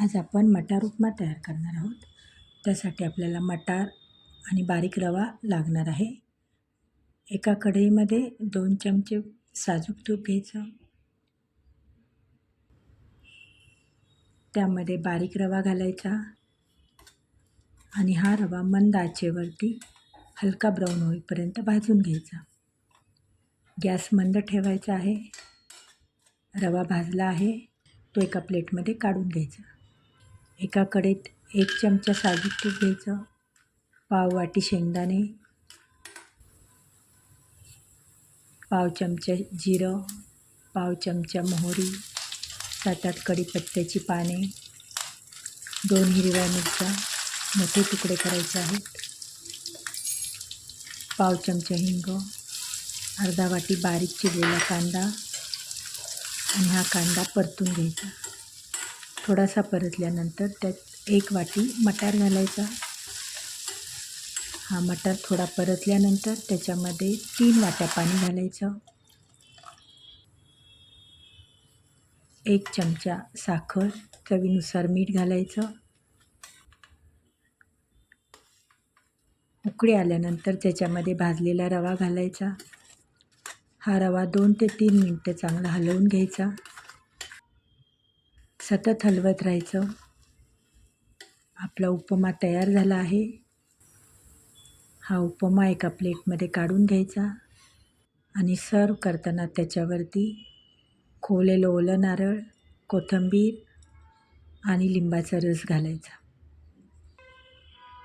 आज आपण मटार उपमा तयार करणार आहोत. त्यासाठी आपल्याला मटार आणि बारीक रवा लागणार आहे. एका कढईमध्ये दोन चमचे साजूक तूप घ्यायचं. त्यामध्ये बारीक रवा घालायचा. आणि हा रवा मंद आचेवरती हलका ब्राऊन होईपर्यंत भाजून घ्यायचा. गॅस मंद ठेवायचा आहे. रवा भाजला आहे. तो एका प्लेटमध्ये काढून घ्यायचा. एका कडेत एक चमचा साजूक तूप घ्यायचं. पाव वाटी शेंगदाणे. पाव चमचा जिरं. पाव चमचा मोहरी. सात आठ कढीपत्त्याची पाने. दोन हिरव्या मिरच्या. मोठे तुकडे करायचे आहेत. पाव चमचा हिंग. अर्धा वाटी बारीक चिरलेला कांदा. आणि हा कांदा परतून घ्यायचा. थोडासा परतल्यानंतर त्यात एक वाटी मटार घालायचा. हा मटार थोडा परतल्यानंतर त्याच्यामध्ये तीन वाट्या पाणी घालायचं. एक चमचा साखर चवीनुसार मीठ घालायचं. उकळी आल्यानंतर त्याच्यामध्ये भाजलेला रवा घालायचा. हा रवा दोन ते तीन मिनटं चांगला हलवून घ्यायचा. सतत हलवत राहायचं. आपला उपमा तयार झाला आहे. हा उपमा एका प्लेटमध्ये काढून घ्यायचा आणि सर्व करताना त्याच्यावरती खोवलेलं ओलं नारळ कोथिंबीर आणि लिंबाचा रस घालायचा.